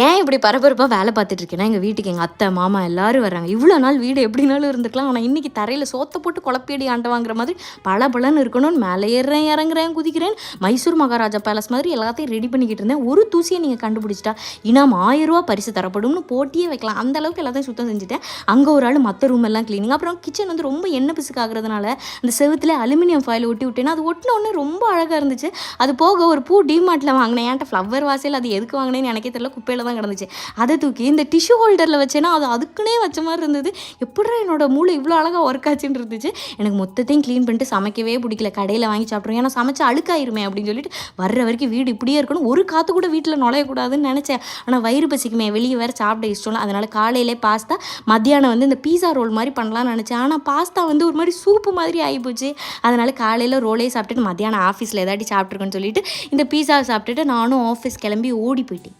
ஏன் இப்படி பரபரப்பாக வேலை பார்த்துட்டு இருக்கேன்னா எங்கள் வீட்டுக்கு எங்கள் அத்தை மாமா எல்லாரும் வராங்க இவ்வளோ நாள் வீடு எப்படினாலும் இருந்துக்கலாம். ஆனால் இன்னைக்கு தரையில் சோத்த போட்டு குழப்பியடி ஆண்ட வாங்குற மாதிரி பல பலன்னு இருக்கணும்னு மேலே ஏறுறேன் இறங்குறேன் குதிக்கிறேன். மைசூர் மகாராஜா பேலஸ் மாதிரி எல்லாத்தையும் ரெடி பண்ணிக்கிட்டு இருந்தேன். ஒரு தூசியை நீங்கள் கண்டுபிடிச்சிட்டா இனாம் ஆயிரம் ரூபா பரிசு தரப்படும்னு போட்டியே வைக்கலாம். அந்த அளவுக்கு எல்லாத்தையும் சுத்தம் செஞ்சுட்டேன். அங்கே ஒரு ஆள் மற்ற ரூம் எல்லாம் க்ளீனிங் அப்புறம் கிச்சன் வந்து ரொம்ப எண்ணெய் பிசுக்காகிறதுனால அந்த செவுத்துல அலுமினியம் ஃபாயில் ஒட்டி விட்டேன்னா அது ஒட்டின ரொம்ப அழகாக இருந்துச்சு. அது போக ஒரு பூ டிமார்ட்டில் வாங்கினேன். ஏன்ட்ட ஃப்ளவர் வாசல் அது எதுக்கு வாங்கினேன்னு எனக்கே தெரியல. குப்பையில் தான் கிடந்துச்சு. அதை தூக்கி இந்த டிஷ்யூ ஹோல்டரில் வச்சேன்னா அது அதுக்குன்னே வச்ச மாதிரி இருந்தது. எப்படா என்னோட மூளை இவ்வளோ அழகாக ஒர்க் ஆச்சுன்னு இருந்துச்சு. எனக்கு மொத்தத்தையும் க்ளீன் பண்ணிட்டு சமைக்கவே பிடிக்கல. கடையில் வாங்கி சாப்பிட்றோம் ஏன்னா சமைச்சு அழுக்காயிருமே அப்படின்னு சொல்லிட்டு வர்ற வரைக்கும் வீடு இப்படியே இருக்கணும். ஒரு காற்று கூட வீட்டில் நுழையக்கூடாதுன்னு நினச்சேன். ஆனால் வயிறு பசிக்குமே. வெளியே வேறு சாப்பிட இஷ்டம் அதனால் காலையிலே பாஸ்தா மத்தியானம் வந்து இந்த பீஸா ரோல் மாதிரி பண்ணலாம்னு நினச்சேன். ஆனால் பாஸ்தா வந்து ஒரு மாதிரி சூப்பு மாதிரி ஆகிப்போச்சு அதனால் காலையில் ரோலே சாப்பிட்டுட்டு மத்தியானம் ஆஃபீஸில் ஏதாட்டி சாப்பிட்ருக்கேன்னு சொல்லிட்டு இந்த பீஸா சாப்பிட்டுட்டு நானும் ஆஃபீஸ் கிளம்பி ஓடி போயிட்டேன்.